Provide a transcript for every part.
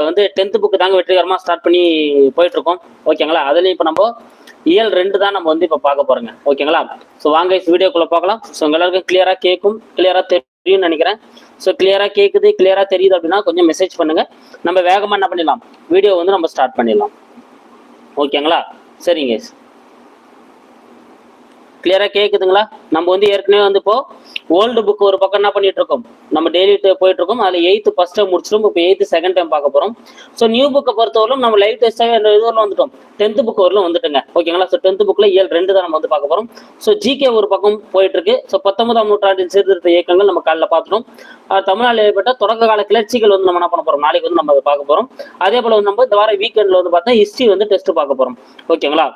இப்போ வந்து tenth book தாங்க வெற்றிகரமாக ஸ்டார்ட் பண்ணி போயிட்டு இருக்கோம் ஓகேங்களா? அதுலேயும் இப்போ நம்ம இயல் ரெண்டு தான் நம்ம வந்து இப்போ பார்க்க போறோங்க. ஓகேங்களா? ஸோ வாங்க வீடியோக்குள்ள பார்க்கலாம் ஸோ எல்லாருக்கும் கிளியரா கேட்கும் கிளியரா தெரியும்னு நினைக்கிறேன். ஸோ கிளியரா கேட்குது கிளியரா தெரியுது அப்படின்னா கொஞ்சம் மெசேஜ் பண்ணுங்க. நம்ம வேகமா என்ன பண்ணிடலாம்? வீடியோ வந்து நம்ம ஸ்டார்ட் பண்ணிடலாம். ஓகேங்களா? சரிங்க கிளியரா கேக்குதுங்களா? நம்ம வந்து ஏற்கனவே வந்து இப்போ ஓல்டு புக் ஒரு பக்கம் என்ன பண்ணிட்டு இருக்கோம்? நம்ம டெய்லி போயிட்டு இருக்கோம். அதுல எயித்து ஃபர்ஸ்ட் டைம் முடிச்சிடும் இப்போ எயித்து செகண்ட் டைம் பார்க்க போறோம். ஸோ நியூ புக்கை பொறுத்தவரைக்கும் நம்ம லைவ் டெஸ்டாவே இந்த இது வந்துட்டோம். டென்த் புக் வரலும் வந்துட்டுங்க. ஓகேங்களா ஸோ டென்த் புக்ல இயல் ரெண்டு தான் நம்ம வந்து பார்க்க போறோம். ஸோ ஜிகே ஒரு பக்கம் போயிட்டு இருக்கு. ஸோ பத்தொன்பதாம் நூற்றாண்டின் சீர்திருத்த இயக்கங்கள் நம்ம காலைல பார்த்துட்டோம். தமிழ்நாடு ஏற்பட்ட தொடக்க கால கிளர்ச்சிகள் வந்து நம்ம என்ன பண்ண போறோம்? நாளைக்கு வந்து நம்ம அதை பார்க்க போறோம். அதே போல வந்து நம்ம இந்த வாரம் வீக்கெண்ட்ல வந்து பார்த்தா ஹிஸ்ட்ரி வந்து டெஸ்ட் பார்க்க போறோம். ஓகேங்களா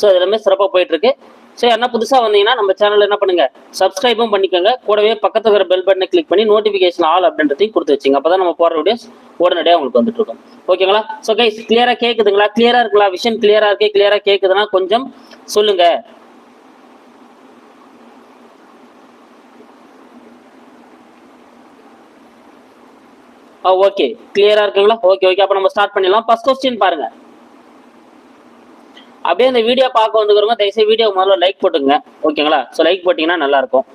ஸோ இது எல்லாமே சிறப்பாக போயிட்டு இருக்கு. ஸோ என்ன புதுசாக வந்தீங்கன்னா நம்ம சேனல் என்ன பண்ணுங்க? சப்ஸ்கிரைபும் பண்ணிக்கோங்க. கூடவே பக்கத்துல இருக்கிற பெல் பட்டனை கிளிக் பண்ணி நோட்டிஃபிகேஷன் ஆல் அப்படின்றதையும் கொடுத்து வச்சுங்க. அப்பதான் நம்ம போகிற வீடியோஸ் உடனடியாக உங்களுக்கு வந்துட்டு இருக்கும். ஓகேங்களா ஸோ கைஸ் கிளியராக கேக்குதுங்களா? கிளியராக இருக்குங்களா? விஷயம் கிளியராக இருக்கே? கிளியராக கேக்குதுன்னா கொஞ்சம் சொல்லுங்க. ஓகே கிளியரா இருக்குங்களா? ஓகே ஓகே அப்ப நம்ம ஸ்டார்ட் பண்ணிடலாம். ஃபர்ஸ்ட் கொஸ்டின் பாருங்க. அப்படியே இந்த வீடியோ பார்க்க வந்துக்கிறவங்க தயவுசெய்து வீடியோ முதல்ல லைக் போட்டுங்க ஓகேங்களா ஸோ லைக் போட்டிங்கன்னா நல்லா இருக்கும்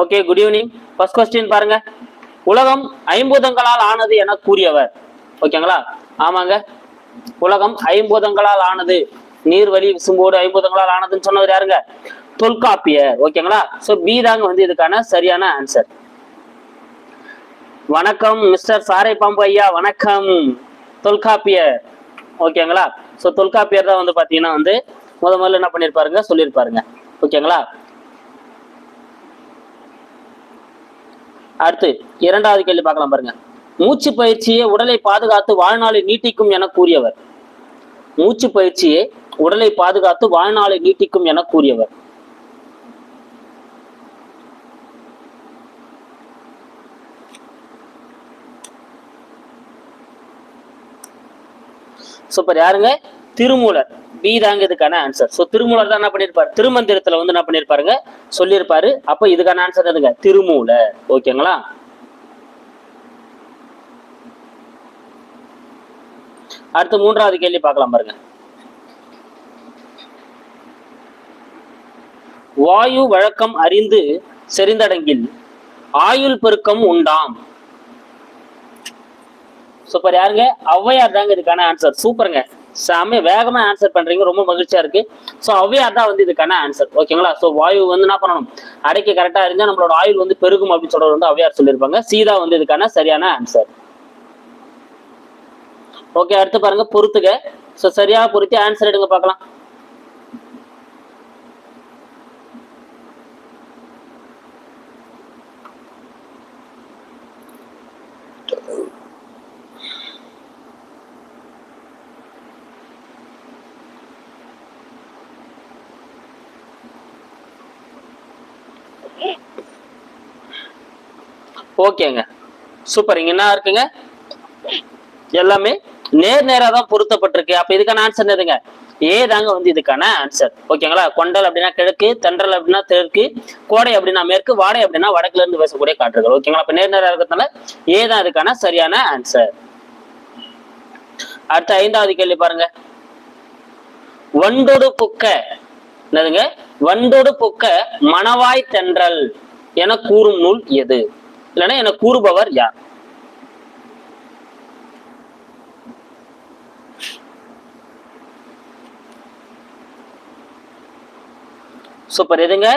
okay good evening first question பாருங்க. உலகம் ஐம்பூதங்களால் ஆனது என கூறியவர். ஓகேங்களா ஆமாங்க. உலகம் ஐம்பூதங்களால் ஆனது. நீர் வழி விசும்போடு ஐம்பூதங்களால் ஆனதுன்னு சொன்னவர் யாருங்க? தொல்காப்பியர். ஓகேங்களா ஸோ பி தாங்க வந்து இதுக்கான சரியான ஆன்சர் வணக்கம் மிஸ்டர் சாரை பாம்பு ஐயா வணக்கம். தொல்காப்பியர். ஓகேங்களா? ஸோ தொல்காப்பியர் தான் வந்து பார்த்தீங்கன்னா வந்து முத முதல்ல என்ன பண்ணியிருப்பாருங்க சொல்லியிருப்பாருங்க ஓகேங்களா? அடுத்து இரண்டாவது கேள்வி பார்க்கலாம் பாருங்க. மூச்சு பயிற்சியே உடலை பாதுகாத்து வாழ்நாளை நீட்டிக்கும் என கூறியவர். மூச்சு பயிற்சியே உடலை பாதுகாத்து வாழ்நாளை நீட்டிக்கும் என கூறியவர். சூப்பர் யாருங்க? திருமூலர். பி தாங்க இதுக்கான ஆன்சர் ஸோ திருமூலர் தான் என்ன பண்ணியிருப்பார் திருமந்திரத்துல வந்து என்ன பண்ணியிருப்பாருங்க சொல்லியிருப்பாரு அப்போ இதுக்கான ஆன்சர் எதுங்க திருமூலர். ஓகேங்களா? அடுத்து மூன்றாவது கேள்வி பார்க்கலாம் பாருங்க. வாயு வழக்கம் அறிந்து செறிந்தடங்கில் ஆயுள் பெருக்கம் உண்டாம். சூப்பர் யாருங்க? ஔவையார் தாங்க இதுக்கான ஆன்சர் சூப்பருங்க சாமி வேகமா ஆன்சர் பண்றீங்க. ரொம்ப மகிழ்ச்சியா இருக்கு. ஸோ ஔவையார் தான் வந்து இதுக்கான ஆன்சர் ஓகேங்களா ஸோ வாயு வந்து என்ன பண்ணணும்? அடைக்க கரெக்டா இருந்தா நம்மளோட ஆயுள் வந்து பெருகும் அப்படின்னு சொல்றது வந்து ஔவையார் சொல்லியிருப்பாங்க. சீதா வந்து இதுக்கான சரியான ஆன்சர் ஓகே அடுத்து பாருங்க பொறுத்துக்க ஸோ சரியா பொருத்தி ஆன்சர் எடுங்க பார்க்கலாம். ஓகேங்க. சூப்பர் இங்க என்ன இருக்குங்க? எல்லாமே நேர் நேரா தான் பொருத்தப்பட்டிருக்கு. அப்ப இதுக்கான ஆன்சர் எதுங்க ஏ தாங்க வந்து இதுக்கான ஆன்சர் ஓகேங்களா? கொண்டல் அப்படின்னா கிழக்கு தென்றல் அப்படின்னா தெற்கு கோடை அப்படின்னா மேற்கு வாடை அப்படின்னா வடக்குல இருந்து பேசக்கூடிய காற்றுகள். ஓகேங்களா? அப்ப நேர் நேரா இருக்கிறதுனால ஏ தான் இதுக்கான சரியான ஆன்சர் அடுத்த ஐந்தாவது கேள்வி பாருங்க. வண்டொடு புக்க என்னதுங்க? வண்டொடு புக்க மணவாய் தென்றல் என கூறும் நூல் எது? இல்லைன்னா என கூறுபவர் யார்? சூப்பர் எதுங்க?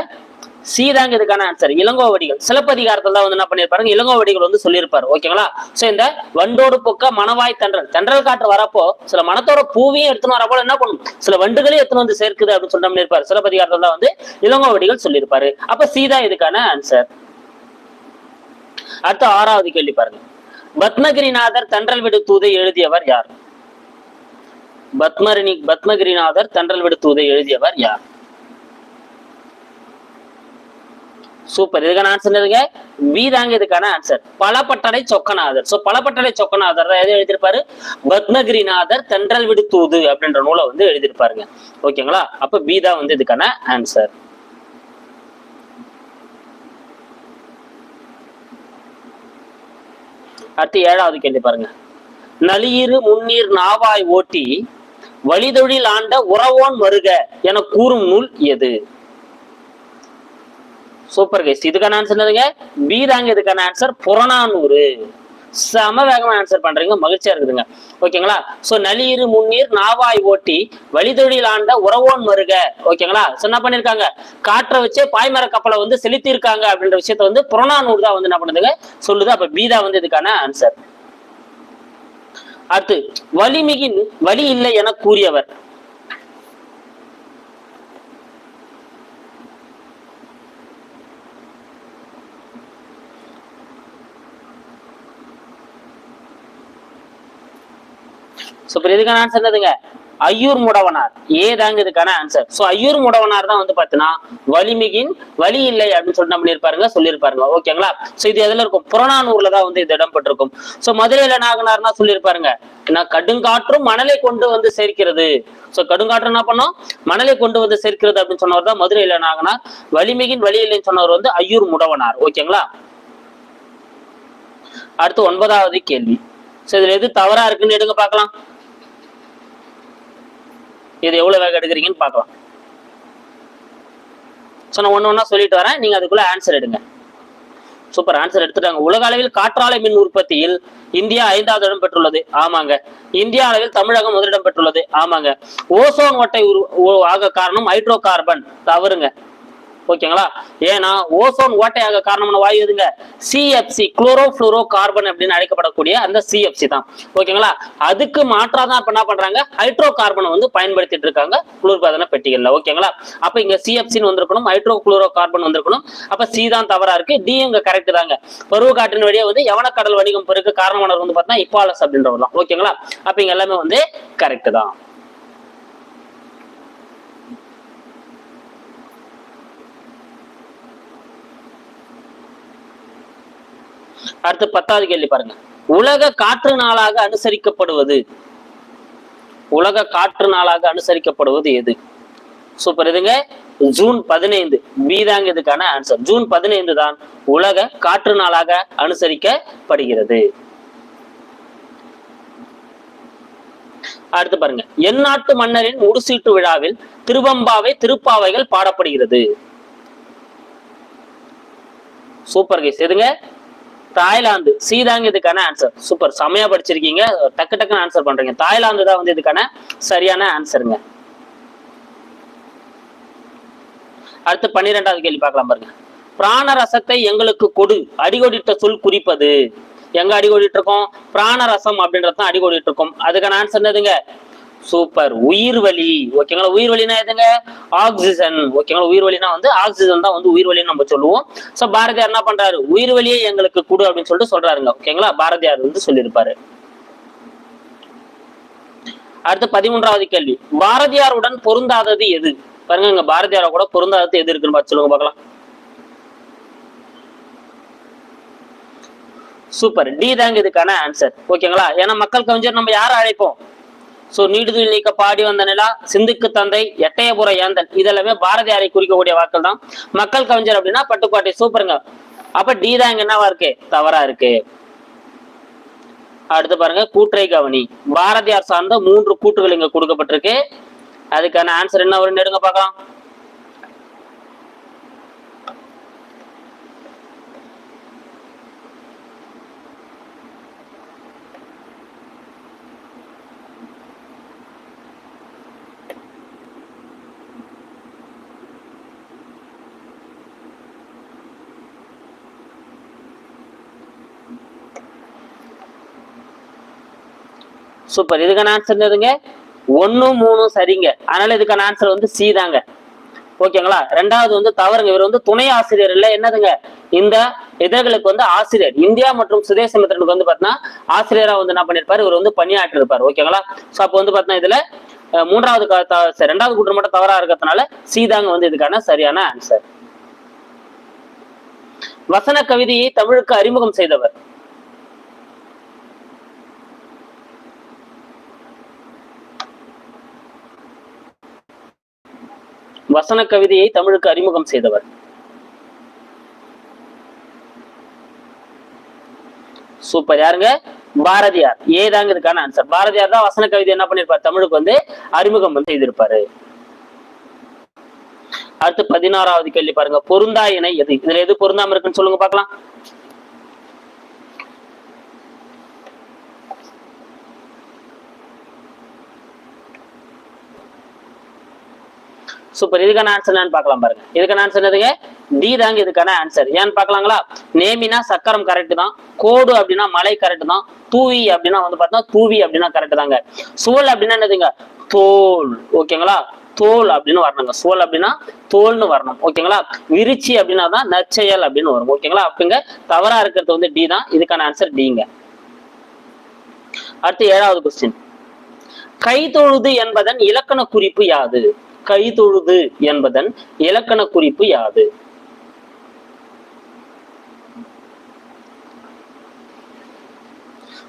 சீதாங்க இதுக்கான ஆன்சர் இளங்கோவடிகள். சிலப்பதிகாரத்துல தான் வந்து என்ன பண்ணிருப்பாருங்க? இளங்கோவடிகள் வந்து சொல்லியிருப்பாரு ஓகேங்களா சோ இந்த வண்டோடு பொக்க மணவாய் தென்றல். தென்றல் காற்று வரப்போ சில மனத்தோட பூவையும் எடுத்துன்னு வரப்போ என்ன பண்ணும்? சில வண்டுகளையும் எடுத்துன்னு வந்து சேர்க்குது அப்படின்னு சொல்லிட்டு பண்ணிருப்பாரு? சிலப்பதிகாரத்துல தான் வந்து இளங்கோவடிகள் சொல்லியிருப்பாரு அப்ப சீதா இதுக்கான ஆன்சர் அடுத்த ஆறாவது கேள்வி பாருங்க. பத்மகிரிநாதர் தென்றல் விடு தூதை எழுதியவர் யார்? பத்மரினி பத்மகிரிநாதர் தென்றல் விடு தூதை எழுதியவர் யார்? சூப்பர் இதுக்கான ஆன்சர் எதுங்க பி தாங்க இதுக்கான ஆன்சர் பலப்பட்டடை சொக்கநாதர். சோ பலப்பட்டடை சொக்கநாதர் தான் எது எழுதியிருப்பாரு? பத்மகிரிநாதர் தென்றல் விடு தூது அப்படின்ற நூலை வந்து எழுதியிருப்பாருங்க. ஓகேங்களா அப்ப பி தான் வந்து இதுக்கான ஆன்சர் அடுத்து ஏழாவது கேள்வி பாருங்க. நளியிரு முன்னீர் நாவாய் ஓட்டி வழிதொழில் ஆண்ட உறவோன் வருக என கூறும் நூல் எது? சூப்பர் கைஸ் இதுக்கான ஆன்சர் என்னதுங்க? பி தாங்க இதுக்கான ஆன்சர் புறநானூறு. செம வேகமா ஆன்சர் பண்றீங்க. மகிழ்ச்சியா இருக்குதுங்க. ஓகேங்களா சோ நளியிரு முன்னீர் நாவாய் ஓட்டி வழிதொழில் ஆண்ட உறவோன் மருக. ஓகேங்களா சோ என்ன பண்ணிருக்காங்க? காற்றை வச்சே பாய்மர கப்பலை வந்து செலுத்தி இருக்காங்க அப்படின்ற விஷயத்த வந்து புறநானூறு தான் வந்து என்ன பண்ணுதுங்க? சொல்லுது. அப்ப பீதா வந்து இதுக்கான ஆன்சர் அடுத்து வலிமிகின் வலி இல்லை என கூறியவர். ஸோ இப்போ இதுக்கான ஆன்சர் என்னதுங்க ஐயூர் முடவனார். ஏ தாங்க இதுக்கான ஆன்சர் ஸோ ஐயூர் முடவனார் தான் வந்து பாத்தீங்கன்னா வலிமிகின் வலி இல்லை அப்படின்னு சொல்லிட்டு நம்ம பண்ணிருப்பாருங்க சொல்லியிருப்பாருங்க. ஓகேங்களா? ஸோ இது எதுல இருக்கும்? புறநானூர்ல தான் வந்து இது இடம்பெற்றிருக்கும். ஸோ மதுரையில நாகனார்னா சொல்லியிருப்பாருங்க. நான் கடுங்காற்றும் மணலை கொண்டு வந்து சேர்க்கிறது. சோ கடுங்காற்று என்ன பண்ணோம்? மணலை கொண்டு வந்து சேர்க்கிறது அப்படின்னு சொன்னவர் தான் மதுரையில நாகனார் வலிமிகின் வலி இல்லைன்னு சொன்னவர் வந்து ஐயூர் முடவனார். ஓகேங்களா? அடுத்து ஒன்பதாவது கேள்வி. ஸோ இதுல எது தவறா இருக்குன்னு எடுங்க பார்க்கலாம். இது எவ்வளோ வேகம் எடுக்கிறீங்கன்னு பார்க்கலாம். ஸோ நான் ஒன்று ஒன்றா சொல்லிட்டு வரேன். நீங்க அதுக்குள்ள ஆன்சர் எடுங்க. சூப்பர் ஆன்சர் எடுத்துட்டாங்க. உலக அளவில் காற்றாலை மின் உற்பத்தியில் இந்தியா ஐந்தாவது இடம் பெற்றுள்ளது. ஆமாங்க. இந்தியா அளவில் தமிழகம் முதலிடம் பெற்றுள்ளது. ஆமாங்க. ஓசோன் ஓட்டை உரு ஆக காரணம் ஹைட்ரோ கார்பன் தவறுங்க. ஓகேங்களா? ஏன்னா ஓசோன் ஓட்டையாக காரணமான வாயு எதுங்க? சிஎஃப்சி குளோரோ ஃபுளோரோ கார்பன் அப்படின்னு அழைக்கப்படக்கூடிய அந்த சிஎஃப்சி தான். ஓகேங்களா? அதுக்கு மாற்றா தான் இப்ப என்ன பண்றாங்க? ஹைட்ரோ கார்பனை வந்து பயன்படுத்திட்டு இருக்காங்க குளிர்பதன பெட்டிகள்ல. ஓகேங்களா? அப்ப இங்க சிஎஃப்சின்னு வந்திருக்கணும் ஹைட்ரோ குளோரோ கார்பன் வந்திருக்கணும். அப்ப சி தான் தவறா இருக்கு டி இங்க கரெக்ட் தாங்க. பருவ காற்றின் வழியா வந்து எவனக்கடல் வணிகம் பெருக்கு காரணமானவர் வந்து பார்த்தா இப்பாலஸ் அப்படின்றவர் தான். ஓகேங்களா? அப்ப இங்க எல்லாமே வந்து கரெக்ட் தான். அடுத்து பத்தாவது கேள்வி பாருங்க. உலக காற்று நாளாக அனுசரிக்கப்படுவது? உலக காற்று நாளாக அனுசரிக்கப்படுவது எது? சூப்பர் இதுங்க ஜூன் பதினைந்து. பி தாங்க இதுக்கான ஆன்சர் ஜூன் பதினைந்து தான் உலக காற்று நாளாக அனுசரிக்கப்படுகிறது. அடுத்து பாருங்க. எந்நாட்டு மன்னரின் முடிசீட்டு விழாவில் திருவம்பாவை திருப்பாவைகள் பாடப்படுகிறது. சூப்பர் கைஸ் எதுங்க? தாய்லாந்து. சீதாங்க இதுக்கான ஆன்சர் சூப்பர் செமையா படிச்சிருக்கீங்க. டக்கு டக்குன்னு ஆன்சர் பண்றீங்க. தாய்லாந்து தான் வந்து இதுக்கான சரியான ஆன்சருங்க அடுத்து பன்னிரெண்டாவது கேள்வி பார்க்கலாம் பாருங்க. பிராண ரசத்தை எங்களுக்கு கொடு. அடிகோடிட்ட சொல் குறிப்பது. எங்க அடிகோடிட்டு இருக்கோம்? பிராண ரசம் அப்படின்றது தான் அடிகோடிட்டு இருக்கோம். அதுக்கான ஆன்சர் என்னதுங்க? சூப்பர் உயிர் வலி. ஓகேங்களா உயிர் வலினா எதுங்க? ஆக்சிஜன் ஓகேங்களா உயிர் வலினா வந்து ஆக்சிஜன் தான் வந்து உயிர் வலின்னு நம்ம சொல்லுவோம். சோ பாரதியார் என்ன பண்றாரு? உயிர் வலியே எங்களுக்கு கொடு அப்படின்னு சொல்லிட்டு சொல்றாருங்க. ஓகேங்களா பாரதியார் வந்து சொல்லியிருப்பாரு. அடுத்து பதிமூன்றாவது கேள்வி. பாரதியாருடன் பொருந்தாதது எது? பாருங்க இங்க பாரதியார கூட பொருந்தாதது எது இருக்குன்னு பார்த்து சொல்லுங்க பார்க்கலாம். சூப்பர் டி தாங்க இதுக்கான ஆன்சர் ஓகேங்களா ஏன்னா மக்கள் கவிஞர் நம்ம யாரை அழைப்போம்? சோ நீடுதுயில் நீக்க பாடி வந்த நிலா சிந்துக்கு தந்தை எட்டயபுர ஏந்தன் இதெல்லாமே பாரதியாரை குறிக்கக்கூடிய வாக்கள் தான் மக்கள் கவிஞர் அப்படின்னா பட்டுக்கோட்டை சூப்பருங்க. அப்ப டி தான் இங்க என்னவா இருக்கு? தவறா இருக்கு. அடுத்து பாருங்க கூற்றை கவனி. பாரதியார் சார்ந்த மூன்று கூற்றுகள் இங்க கொடுக்கப்பட்டிருக்கு. அதுக்கான ஆன்சர் என்ன வரும்னு எடுங்க பார்க்கலாம். சூப்பர் இதுக்கான ஆன்சர் என்னதுங்க ஒண்ணு மூணு சரிங்க. அதனால இதுக்கான ஆன்சர் வந்து சி தாங்க. ஓகேங்களா ரெண்டாவது வந்து தவறுங்க. இவர் வந்து துணை ஆசிரியர் இல்ல. என்னதுங்க? இந்த இதழ்களுக்கு வந்து ஆசிரியர். இந்தியா மற்றும் சுதேசமித்திரனுக்கு வந்து பாத்தீங்கன்னா ஆசிரியரா வந்து என்ன பண்ணிருப்பாரு? இவர் வந்து பணியாற்றி இருப்பாரு ஓகேங்களா சோ அப்போ வந்து பாத்தீங்கன்னா இதுல மூன்றாவது ரெண்டாவது கூற்று மட்டும் தவறா இருக்கிறதுனால சி தாங்க வந்து இதுக்கான சரியான ஆன்சர் வசன கவிதையை தமிழுக்கு அறிமுகம் செய்தவர். வசன கவிதையை தமிழுக்கு அறிமுகம் செய்தவர். சூப்பர். யாருங்க? பாரதியார். ஏதாங்க இதுக்கான ஆன்சர் பாரதியார் தான் வசன கவிதை என்ன பண்ணிருப்பாரு? தமிழுக்கு வந்து அறிமுகம் வந்து செய்திருப்பாரு. அடுத்து பதினாறாவது கேள்வி பாருங்க. பொருந்தா இணை எது? இதுல எது பொருந்தாம இருக்குன்னு சொல்லுங்க பாக்கலாம் சூப்பர் இதுக்கான ஆன்சர் என்னன்னு பார்க்கலாம் பாருங்க. இதுக்கான ஆன்சர் என்னதுங்க? டி தாங்க இதுக்கான ஆன்சர் ஏன்னு பார்க்கலாங்களா? நேமினா சக்கரம் கரெக்ட் தான். கோடு அப்படின்னா மலை கரெக்ட் தான். தூவி அப்படின்னா வந்து பார்த்தா தூவி அப்படின்னா கரெக்ட் தாங்க. சுவல் அப்படின்னா என்னதுங்க? தோல். ஓகேங்களா? தோல் அப்படின்னு வரணுங்க. சோல் அப்படின்னா தோல்னு வரணும். ஓகேங்களா? விரிச்சி அப்படின்னா தான் நற்செயல் அப்படின்னு வரும். ஓகேங்களா? அப்படிங்க தவறா இருக்கிறது வந்து டி தான். இதுக்கான ஆன்சர் டிங்க அடுத்து ஏழாவது கொஸ்டின் கை தொழுது என்பதன் இலக்கண குறிப்பு யாது? கைதொழுது என்பதன் இலக்கண குறிப்பு யாது.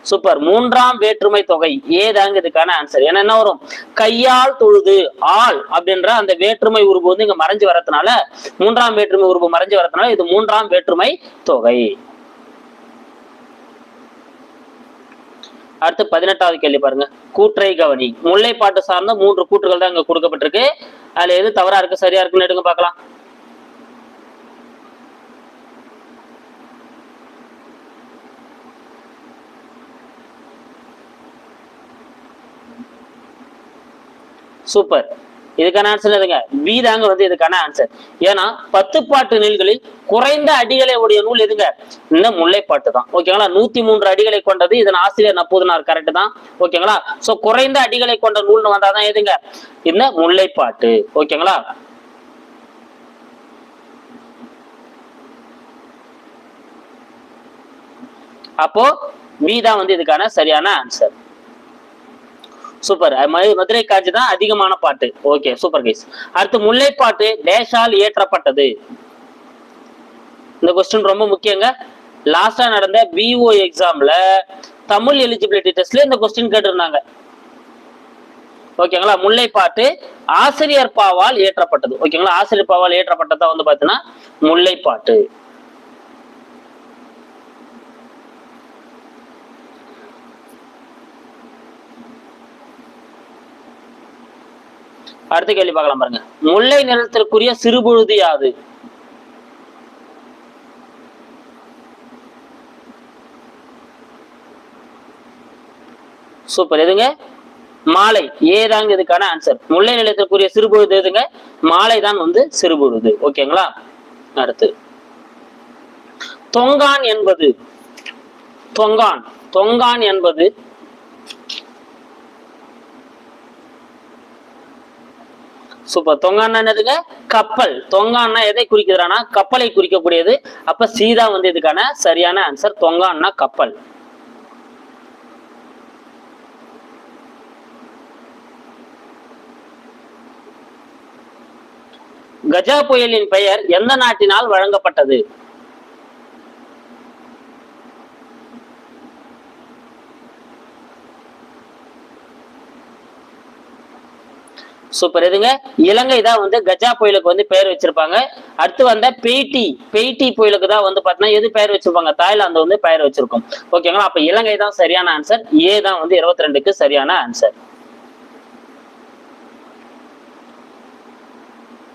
சூப்பர். மூன்றாம் வேற்றுமை தொகை. ஏதாங்க இதுக்கான ஆன்சர் ஏன்னா என்ன வரும்? கையால் தொழுது ஆள் அப்படின்ற அந்த வேற்றுமை உருவு வந்து இங்க மறைஞ்சு வரதுனால மூன்றாம் வேற்றுமை உருவு மறைஞ்சு வரதுனால இது மூன்றாம் வேற்றுமை தொகை. அடுத்து பதினெட்டாவது கேள்வி பாருங்க. கூற்றை கவனி. முல்லைப்பாட்டு சார்ந்த மூன்று கூற்றுகள் தான் இங்க கொடுக்கப்பட்டிருக்கு. அதுல எது தவறா இருக்கு சரியா இருக்குன்னு எடுங்க பார்க்கலாம். சூப்பர். இதுக்கான ஆன்சர் எதுங்க? பி தாங்க வந்து இதுக்கான ஆன்சர் ஏன்னா பத்து பாட்டு நூல்களில் குறைந்த அடிகளை உடைய நூல் எதுங்க? இந்த முல்லைப்பாட்டு தான். ஓகேங்களா நூத்தி மூன்று அடிகளை கொண்டது இதன் ஆசிரியர் நப்பூதனார். கரெக்ட் தான். ஓகேங்களா சோ குறைந்த அடிகளை கொண்ட நூல்னு வந்தாதான் எதுங்க? இந்த முல்லைப்பாட்டு. ஓகேங்களா அப்போ பி தான் வந்து இதுக்கான சரியான ஆன்சர் சூப்பர் மதுரை காட்சி தான் அதிகமான பாட்டு. ஓகே சூப்பர் கைஸ் அடுத்து முல்லைப்பாட்டு டேஷால் இயற்றப்பட்டது. இந்த கொஸ்டின் ரொம்ப முக்கியங்க. லாஸ்டா நடந்த பிஓ எக்ஸாம்ல தமிழ் எலிஜிபிலிட்டி டெஸ்ட்ல இந்த கொஸ்டின் கேட்டிருந்தாங்க. ஓகேங்களா முல்லைப்பாட்டு ஆசிரியர் பாவால் இயற்றப்பட்டது. ஓகேங்களா ஆசிரியர் பாவால் இயற்றப்பட்டதா வந்து பாத்தீங்கன்னா முல்லைப்பாட்டு. அடுத்த கேள்வி பார்க்கலாம் பாருங்க. முல்லை நிலத்திற்குரிய சிறுபொழுது யாது? சூப்பர். எதுங்க? மாலை. ஏதாங்க இதுக்கான ஆன்சர் முல்லை நிலத்திற்குரிய சிறுபொழுது எதுங்க? மாலை தான் வந்து சிறுபொழுது. ஓகேங்களா அடுத்து. தொங்கான் என்பது? தொங்கான். தொங்கான் என்பது சூப்பர். தொங்கான்னா என்னதுங்க? கப்பல். தொங்கான்னா எதை குறிக்கிறான்னா கப்பலை குறிக்கக்கூடியது. அப்ப சீதா வந்து இதுக்கான சரியான ஆன்சர் தொங்கான்னா கப்பல். கஜா புயலின் பெயர் எந்த நாட்டினால் வழங்கப்பட்டது? சூப்பர் எதுங்க இலங்கை தான் வந்து கஜா புயலுக்கு வந்து பெயர் வச்சிருப்பாங்க. அடுத்து வந்த பெய்டி பெய்டி புயலுக்கு தான் வந்து பாத்தீங்கன்னா எது பெயர் வச்சிருப்பாங்க? தாய்லாந்து வந்து பெயர் வச்சிருக்கும். ஓகேங்களா அப்ப இலங்கை தான் சரியான ஆன்சர் ஏ தான் வந்து இருபத்தி ரெண்டுக்கு சரியான ஆன்சர்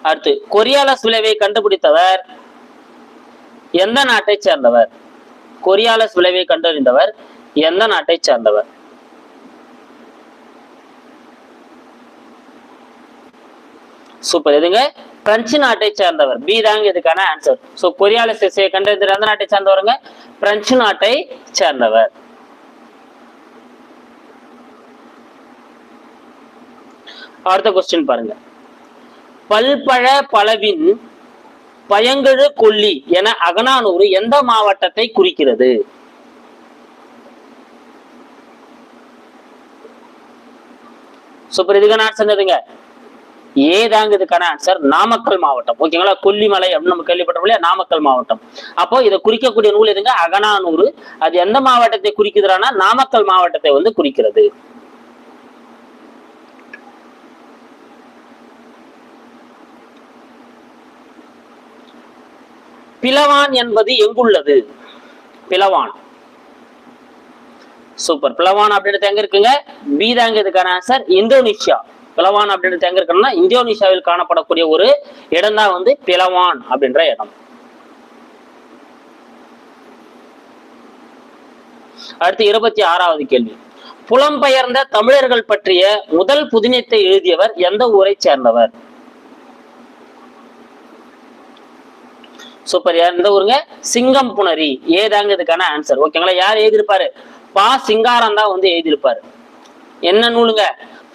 அடுத்து கொரியாலஸ் விளைவை கண்டுபிடித்தவர் எந்த நாட்டை சேர்ந்தவர்? கொரியாலஸ் விளைவை கண்டறிந்தவர் எந்த நாட்டை சேர்ந்தவர்? சூப்பர். எதுங்க? பிரெஞ்சு நாட்டை சேர்ந்தவர். பி தாங்க இதுக்கான ஆன்சர் ஸோ கொரியாலஸ் இசையை கண்டறிந்த எந்த நாட்டை சேர்ந்தவருங்க? பிரெஞ்சு நாட்டை சேர்ந்தவர். அடுத்த கொஸ்டின் பாருங்க. பல்பழ பலவின் பயங்கழு கொல்லி என அகனானூறு எந்த மாவட்டத்தை குறிக்கிறது? சூப்பர். இதுக்கான ஆன்சர் எதுங்க ஏதாங்கிறதுக்கான ஆன்சர் நாமக்கல் மாவட்டம். ஓகேங்களா? கொல்லிமலை அப்படின்னு நம்ம கேள்விப்பட்டோம் இல்லையா? நாமக்கல் மாவட்டம். அப்போ இதை குறிக்கக்கூடிய நூல் எதுங்க? அகனானூறு அது எந்த மாவட்டத்தை குறிக்குதுன்னா நாமக்கல் மாவட்டத்தை வந்து குறிக்கிறது. பிளவான் என்பது எங்குள்ளது? பிளவான். சூப்பர். பிளவான் அப்படின்றது எங்க இருக்குங்க? பி இதுக்கான ஆன்சர் இந்தோனேஷியா. பிளவான் அப்படின்றது எங்க இருக்குன்னா இந்தோனேஷியாவில் காணப்படக்கூடிய ஒரு இடம் தான் வந்து பிளவான் அப்படின்ற இடம். அடுத்து இருபத்தி ஆறாவது கேள்வி. புலம்பெயர்ந்த தமிழர்கள் பற்றிய முதல் புதினத்தை எழுதியவர் எந்த ஊரை சேர்ந்தவர்? சூப்பர் யார்? இந்த ஊருங்க? சிங்கம் புணரி. ஏதாங்க இதுக்கான ஆன்சர் ஓகேங்களா யார் எழுதியிருப்பாரு? பா சிங்காரம் தான் வந்து எழுதியிருப்பாரு. என்ன நூலுங்க?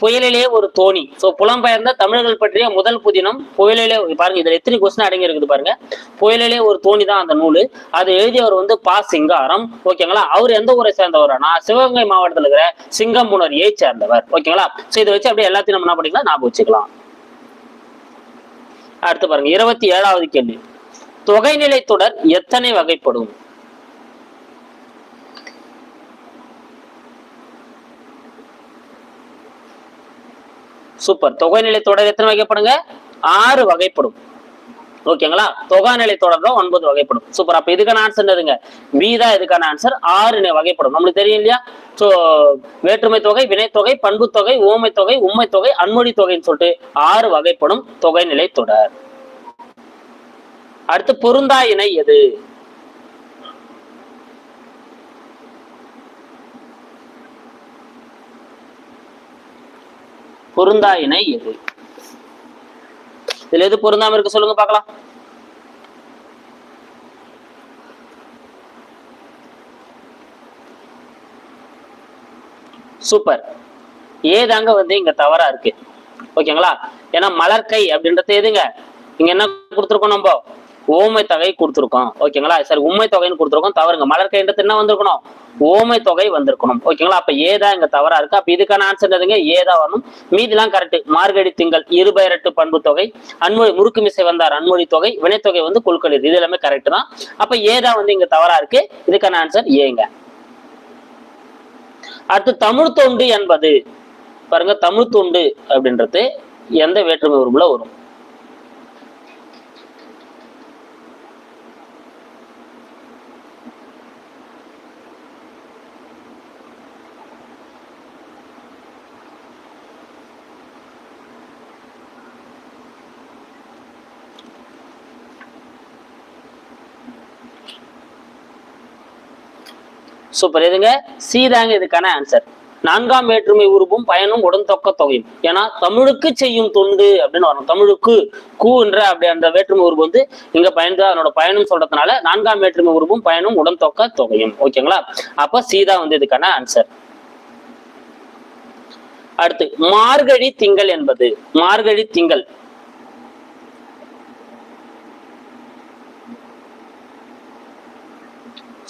புயலிலே ஒரு தோணி. சோ புலம்பெயர்ந்த தமிழர்கள் பற்றிய முதல் புதினம் புயலிலே பாருங்க இதுல எத்தனை கொஸ்டின் அடங்கி இருக்குது பாருங்க. புயலிலே ஒரு தோணி தான் அந்த நூல். அது எழுதியவர் வந்து பா சிங்காரம். ஓகேங்களா? அவர் எந்த ஊரை சேர்ந்தவர்? சிவகங்கை மாவட்டத்தில் இருக்கிற சிங்கம்புணரியை சேர்ந்தவர். ஓகேங்களா? சோ இதை வச்சு அப்படியே எல்லாத்தையும் நம்ம என்ன பண்ணிக்கலாம்? ஞாபகம் வச்சுக்கலாம். அடுத்து பாருங்க இருபத்தி ஏழாவது கேள்வி. தொகைநிலை தொடர் எத்தனை வகைப்படும்? சூப்பர். தொகைநிலை தொடர் எத்தனை வகைப்படுங்க? ஆறு வகைப்படும். ஓகேங்களா? தொகாநிலை தொடர் தான் ஒன்பது வகைப்படும். சூப்பர். அப்ப இதுக்கான ஆன்சர் என்னதுங்க? பி தான் இதுக்கான ஆன்சர் ஆறு வகைப்படும். நம்மளுக்கு தெரியும் இல்லையா? சோ வேற்றுமை தொகை வினைத்தொகை பண்பு தொகை ஓமை தொகை உண்மை தொகை அன்மொழி தொகைன்னு சொல்லிட்டு ஆறு வகைப்படும். தொகைநிலை தொடர். அடுத்து பொருந்தா இணை எது? பொருந்தா இணை எது? இதுல எது பொருந்தாம இருக்கு சொல்லுங்க பார்க்கலாம். சூப்பர். ஏதாங்க வந்து இங்க தவறா இருக்கு. ஓகேங்களா? ஏன்னா மலர்கை அப்படின்றது எதுங்க? இங்க என்ன கொடுத்துருக்கோம் நம்ம? ஓமை தொகை கொடுத்துருக்கோம். ஓகேங்களா? சரி உண்மை தொகைன்னு கொடுத்துருக்கோம். தவறுங்க. மலர்கைன்றது என்ன வந்திருக்கணும்? ஓமை தொகை வந்திருக்கணும். ஓகேங்களா? அப்ப ஏதா இங்க தவறா இருக்கு. அப்ப இதுக்கான ஆன்சர் எதுங்க ஏதா வரணும். மீதிலாம் கரெக்ட் மார்கழி திங்கள் இருபெயரட்டு பண்பு தொகை அன்மொழி முறுக்கு மிசை வந்தார் அன்மொழி தொகை வினைத்தொகை வந்து குழுக்கள் இது எல்லாமே கரெக்ட் தான். அப்ப ஏதா வந்து இங்க தவறா இருக்கு. இதுக்கான ஆன்சர் ஏங்க அடுத்து தமிழ் தொண்டு என்பது. பாருங்க தமிழ் தொண்டு அப்படின்றது எந்த வேற்றுமை உருவில் வரும்? சூப்பர். எதுங்க? சீதாங்க இதுக்கான ஆன்சர் நான்காம் வேற்றுமை உருவும் பயனும் உடன்தொக்க தொகையும். ஏன்னா தமிழுக்கு செய்யும் தொண்டு அப்படின்னு வரணும் தமிழுக்கு கூன்ற அப்படி அந்த வேற்றுமை உருவு வந்து இங்க பயந்து அதனோட பயணம் சொல்றதுனால நான்காம் வேற்றுமை உருவும் பயனும் உடன்தொக்க தொகையும். ஓகேங்களா? அப்ப சீதா வந்து இதுக்கான ஆன்சர் அடுத்து மார்கழி திங்கள் என்பது. மார்கழி திங்கள்.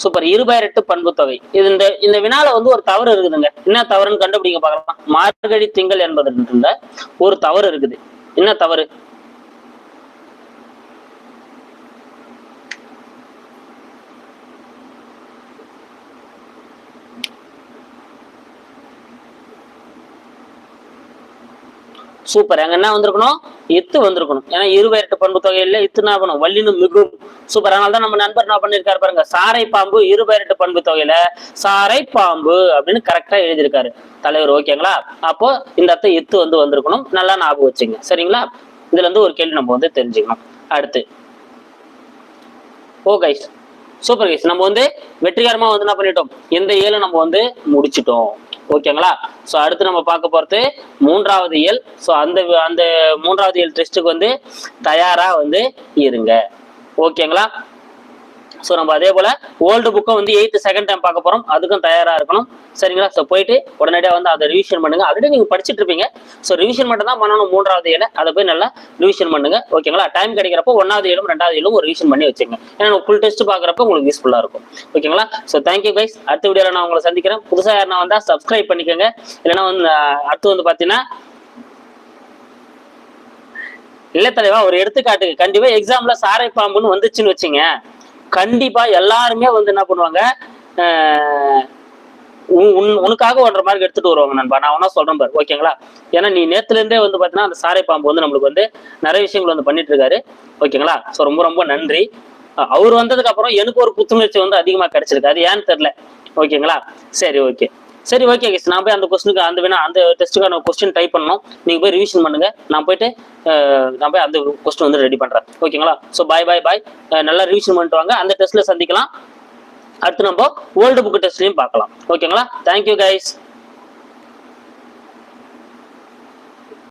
சூப்பர். இருபெயரெட்டு பண்பு தொகை. இது இந்த இந்த வினால வந்து ஒரு தவறு இருக்குதுங்க. என்ன தவறுன்னு கண்டுபிடிக்க பார்க்கலாம். மார்கழி திங்கள் என்பதுல ஒரு தவறு இருக்குது. என்ன தவறு? சூப்பர். அங்க என்ன வந்திருக்கணும்? எத்து வந்திருக்கணும். ஏன்னா இருபெயரெட்டு பண்பு தொகையில இத்து என்ன பண்ணும் வல்லினும் மிகும் சூப்பர் அதனால தான் நம்ம நண்பர் என்ன பண்ணிருக்காரு பாருங்க. சாரை பாம்பு இருபெயரெட்டு பண்பு தொகையில சாரை பாம்பு அப்படின்னு கரெக்டா எழுதியிருக்காரு. தலைவர் ஓகேங்களா அப்போ இந்த அத்தை இத்து வந்து வந்திருக்கணும். நல்லா ஞாபகம் வச்சுங்க. சரிங்களா? இதுல இருந்து ஒரு கேள்வி நம்ம வந்து தெரிஞ்சுக்கணும். அடுத்து. ஓ கைஸ் சூப்பர் கைஸ் நம்ம வந்து வெற்றிகரமா வந்து என்ன பண்ணிட்டோம்? இந்த ஏழு நம்ம வந்து முடிச்சிட்டோம். ஓகேங்களா? சோ அடுத்து நம்ம பார்க்க போறது மூன்றாவது இயல். சோ அந்த அந்த மூன்றாவது இயல் டெஸ்ட்டுக்கு வந்து தயாரா வந்து இருங்க. ஓகேங்களா? ஸோ நம்ம அதே போல ஓல்டு புக்கை வந்து எயித்து செகண்ட் டைம் பார்க்க போறோம். அதுக்கும் தயாரா இருக்கணும். சரிங்களா? ஸோ போயிட்டு உடனடியாக வந்து அதை ரிவிஷன் பண்ணுங்க. ஆல்ரெடி நீங்க படிச்சிட்டு இருப்பீங்க. ஸோ ரிவிஷன் மட்டும் தான் பண்ணணும் மூன்றாவது இயல அதை போய் நல்லா ரிவிஷன் பண்ணுங்க. ஓகேங்களா? டைம் கிடைக்கிறப்போ ஒன்னாவது ஏழும் ரெண்டாவது இயலும் ஒரு ரிவிஷன் பண்ணி வச்சுங்க. ஏன்னா ஃபுல் டெஸ்ட் பார்க்குறப்ப உங்களுக்கு யூஸ்ஃபுல்லா இருக்கும். ஓகேங்களா? ஸோ தேங்க்யூ கைஸ் அடுத்த வீடியோவில் நான் உங்களை சந்திக்கிறேன். புதுசாக யாருனா வந்தா சப்ஸ்கிரைப் பண்ணிக்கோங்க. இல்லைன்னா வந்து அடுத்து வந்து பார்த்தீங்கன்னா இல்ல தலைவா ஒரு எடுத்துக்காட்டுக்கு. கண்டிப்பா எக்ஸாம்ல சாரை பாம்புன்னு வந்துச்சுன்னு வச்சுங்க. கண்டிப்பா எல்லாருமே வந்து என்ன பண்ணுவாங்க உன் உனக்காக ஒன்றரை மார்க் எடுத்துட்டு வருவாங்க நண்பா. நான் ஒன்றா சொல்றேன் பாரு. ஓகேங்களா ஏன்னா நீ நேத்துல இருந்தே வந்து பாத்தீங்கன்னா அந்த சாரை பாம்பு வந்து நம்மளுக்கு வந்து நிறைய விஷயங்கள் வந்து பண்ணிட்டு இருக்காரு. ஓகேங்களா ஸோ ரொம்ப ரொம்ப நன்றி. அவர் வந்ததுக்கு அப்புறம் எனக்கு ஒரு புத்துணர்ச்சி வந்து அதிகமா கிடைச்சிருக்கு. அது ஏன்னு தெரியல. ஓகேங்களா சரி ஓகே சரி ஓகே கேஸ் நான் போய் அந்த கொஸ்டினுக்கு அந்த வேணா அந்த டெஸ்ட்டுக்கான கொஸ்டின் டைப் பண்ணணும். நீங்கள் போய் ரிவிஷன் பண்ணுங்க. நான் போயிட்டு நான் போய் அந்த கொஸ்டின் வந்து ரெடி பண்ணுறேன் ஓகேங்களா ஸோ பாய் பாய் பாய் நல்லா ரிவிஷன் பண்ணிட்டு வாங்க. அந்த டெஸ்ட்டில் சந்திக்கலாம். அடுத்து நம்ம ஓல்டு புக் டெஸ்ட்லையும் பார்க்கலாம். ஓகேங்களா தேங்க்யூ கைஸ்